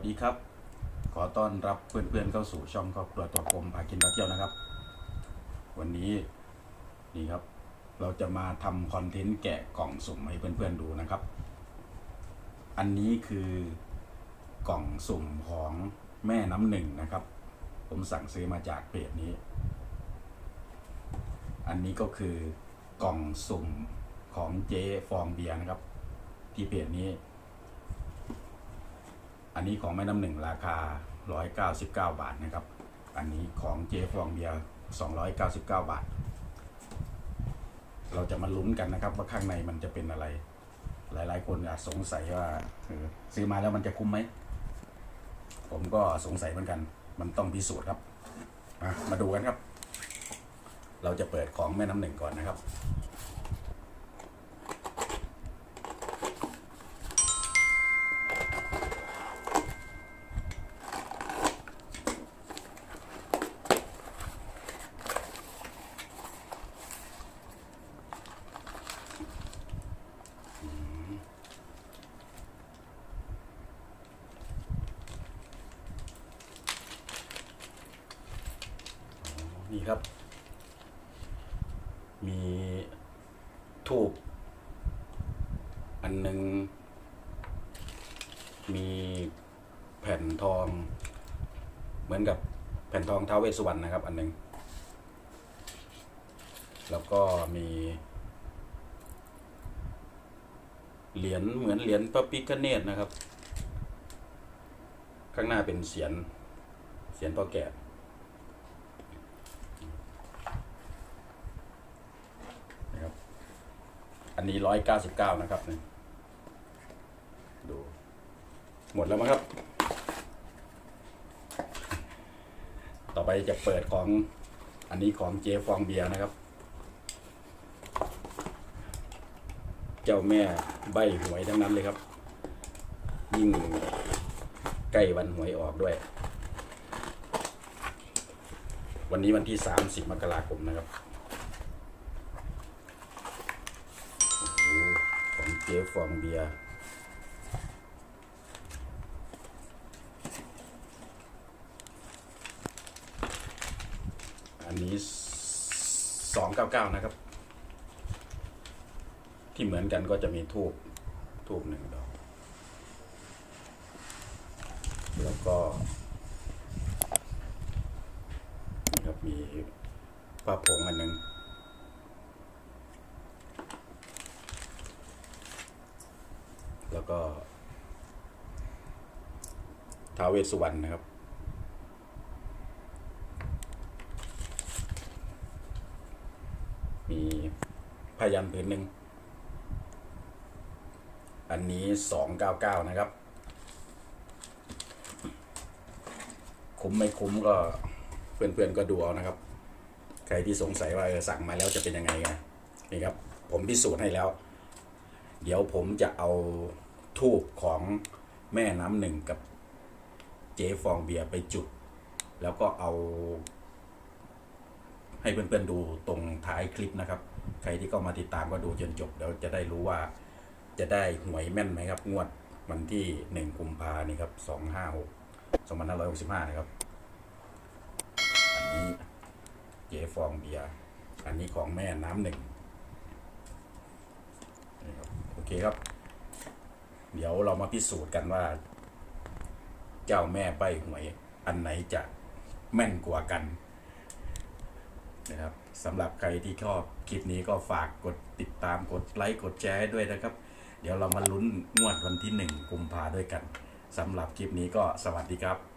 สดีครับ ขอต้อนรับเพื่อนๆเข้าสู่ช่องครอบครัวตัวกลมพากินพาเที่ยวนะครับ วันนี้นี่ครับ เราจะมาทำคอนเทนต์แกะกล่องสุ่มให้เพื่อนๆดูนะครับ อันนี้คือกล่องสุ่มของแม่น้ำหนึ่งนะครับ ผมสั่งซื้อมาจากเพจนี้ อันนี้ก็คือกล่องสุ่มของเจฟองเบียนะครับ ที่เพจนี้ อันนี้ของแม่น้ำหนึ่งราคา 199 บาทนะครับ อันนี้ของเจฟองเบียร์299 บาท เราจะมาลุ้นกันนะครับ ว่าข้างในมันจะเป็นอะไร หลายๆ คนอาจสงสัยว่าซื้อมาแล้วมันจะคุ้มไหม ผมก็สงสัยเหมือนกัน มันต้องพิสูจน์ครับ มาดูกันครับ เราจะเปิดของแม่น้ำหนึ่งก่อนนะครับ นี่ครับ มีทูบอันหนึ่งมีแผ่นทอง เหมือนกับแผ่นทองท้าวเวสสุวรรณนะครับ อันหนึ่งแล้วก็มีเหรียญเหมือนเหรียญพระพิฆเนศนะครับ ข้างหน้าเป็นเสียนเสียนพ่อแก่ นะครับ อันนี้ร้อยเก้าสิบเก้านะครับนี่ดู หมดแล้วมั้งครับ ต่อไปจะเปิดของอันนี้ของเจฟองเบียร์นะครับ เจ้าแม่ใบหวยทั้งนั้นเลยครับ ยิ่งใกล้วันหวยออกด้วย วันนี้วันที่ 30 มกราคมนะครับ เจฟองเบียร์อันนี้สองเก้าเก้านะครับ ที่เหมือนกันก็จะมีทูบทูบหนึ่งดอก แล้วก็ครับมีผ้าผงอันหนึ่ง แล้วก็ท้าวเวสสุวรรณนะครับ มีพยันผืนหนึ่ง อันนี้สองเก้าเก้านะครับ คุ้มไม่คุ้มก็เพื่อนๆก็ดูเอานะครับ ใครที่สงสัยว่าเออสั่งมาแล้วจะเป็นยังไงไงนี่ครับ ผมพิสูจน์ให้แล้ว เดี๋ยวผมจะเอา ทูบของแม่น้ำหนึ่งกับเจ๊ฟองเบียร์ไปจุด แล้วก็เอา ให้เพื่อนๆดูตรงท้ายคลิปนะครับ ใครที่เข้ามาติดตามก็ดูจนจบเดี๋ยวจะได้รู้ว่าจะได้หวยแม่นไหมครับ งวดวันที่หนึ่งกุมภานี่ครับสองห้าหกสองพันห้าร้อยหกสิบห้านะครับ อันนี้เจ๊ฟองเบียร์อันนี้ของแม่น้ำหนึ่งนะครับโอเคครับ เดี๋ยวเรามาพิสูจน์กันว่า เจ้าแม่ใบหวย อันไหนจะแม่นกว่ากันนะครับสำหรับใครที่ชอบคลิปนี้ก็ฝากกดติดตามกดไลค์กดแชร์ให้ด้วยนะครับ เดี๋ยวเรามาลุ้นงวดวันที่หนึ่งกุมภาด้วยกันสำหรับคลิปนี้ก็สวัสดีครับ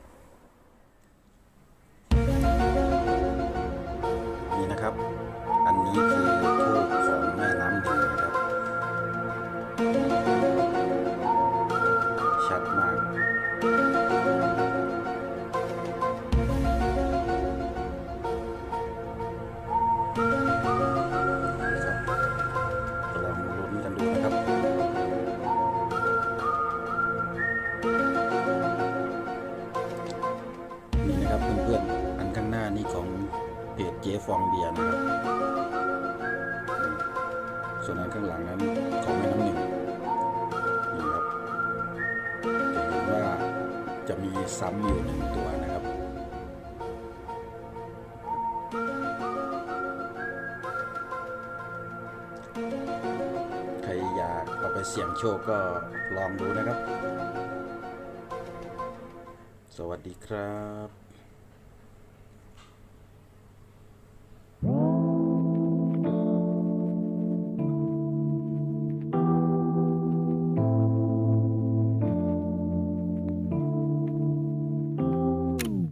เพจเจ๊ฟองเบียร์นะครับ ส่วนอันข้างหลังนั้นของแม่น้ำหนึ่งนี่ครับจะเห็นว่าเจ้าจะมีซ้ำอยู่หนึ่งตัวนะครับใครอยากเอาไปเสี่ยงโชคก็ลองดูนะครับ สวัสดีครับ